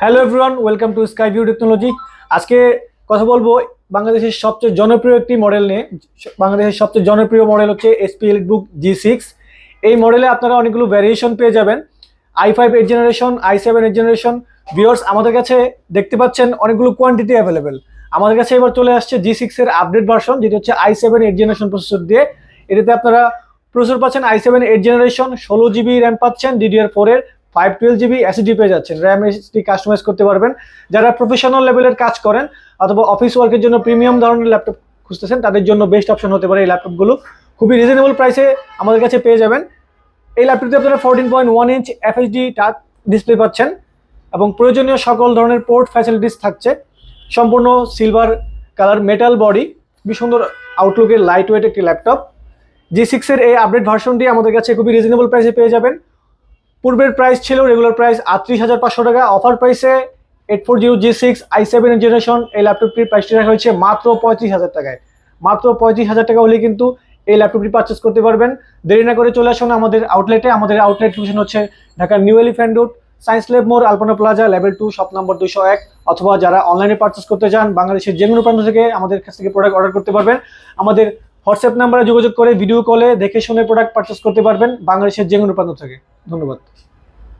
Hello everyone welcome to sky view technology আজকে কথা বলব বাংলাদেশের সবচেয়ে জনপ্রিয় একটি মডেল নিয়ে। বাংলাদেশের সবচেয়ে জনপ্রিয় মডেল হচ্ছে এসপি বুক জি সিক্স এই মডেলে আপনারা অনেকগুলো ভ্যারিয়েশন পেয়ে যাবেন। I five eight generation i seven eight generation viewers আমাদের কাছে দেখতে পাচ্ছেন অনেকগুলো কোয়ান্টিটি অ্যাভেলেবেল আমাদের কাছে এবার চলে আসছে জি সিক্স এর আপডেট ভার্সন যেটি হচ্ছে i seven eight generation processor দিয়ে। এটাতে আপনারা প্রসেসর পাচ্ছেন আই সেভেন এইট জেনারেশন ষোলো জিবি র্যাম পাচ্ছেন ডিডিআর ফোর এর। ফাইভ টুয়েলভ জিবি এসিডি পেয়ে যাচ্ছেন। র্যাম এসডি কাস্টমাইজ করতে পারবেন। যারা প্রফেশনাল লেভেলের কাজ করেন অথবা অফিস ওয়ার্কের জন্য প্রিমিয়াম ধরনের ল্যাপটপ খুঁজতেছেন, তাদের জন্য বেস্ট অপশন হতে পারে এই ল্যাপটপগুলো খুবই রিজনেবল প্রাইসে আমাদের কাছে পেয়ে যাবেন। এই ল্যাপটপে আপনারা fourteen point one inch FHD touch display পাচ্ছেন এবং প্রয়োজনীয় সকল ধরনের পোর্ট ফ্যাসিলিটিস থাকছে। সম্পূর্ণ সিলভার কালার মেটাল বডি খুবই সুন্দর আউটলুকের লাইট ওয়েট একটি ল্যাপটপ জি সিক্সের এই আপডেট ভার্সনটি আমাদের কাছে খুবই রিজনেবল প্রাইসে পেয়ে যাবেন। পূর্বের প্রাইস ছিল রেগুলার প্রাইস আটত্রিশ হাজার পাঁচশো টাকা। অফার প্রাইসে eight four zero G six i seven generation এই ল্যাপটপটির প্রাইসটি রাখা হয়েছে মাত্র পঁয়ত্রিশ হাজার টাকায়। মাত্র পঁয়ত্রিশ হাজার টাকা হলে কিন্তু এই ল্যাপটপটি পারচেস করতে পারবেন। দেরি না করে চলে আসুন আমাদের আউটলেটে আমাদের আউটলেট লোকেশন হচ্ছে ঢাকার new elephant road science lab মোড় Alpana plaza level two shop number দুশো এক। অথবা যারা অনলাইনে পারচেস করতে চান, বাংলাদেশের যে কোনো প্রান্ত থেকে আমাদের কাছ থেকে প্রোডাক্ট অর্ডার করতে পারবেন। আমাদের হোয়াটসঅ্যাপ নাম্বারে যোগাযোগ করে ভিডিও কলে দেখে শুনে প্রোডাক্ট পারচেস করতে পারবেন বাংলাদেশের যে কোনো প্রান্ত থেকে। ধন্যবাদ।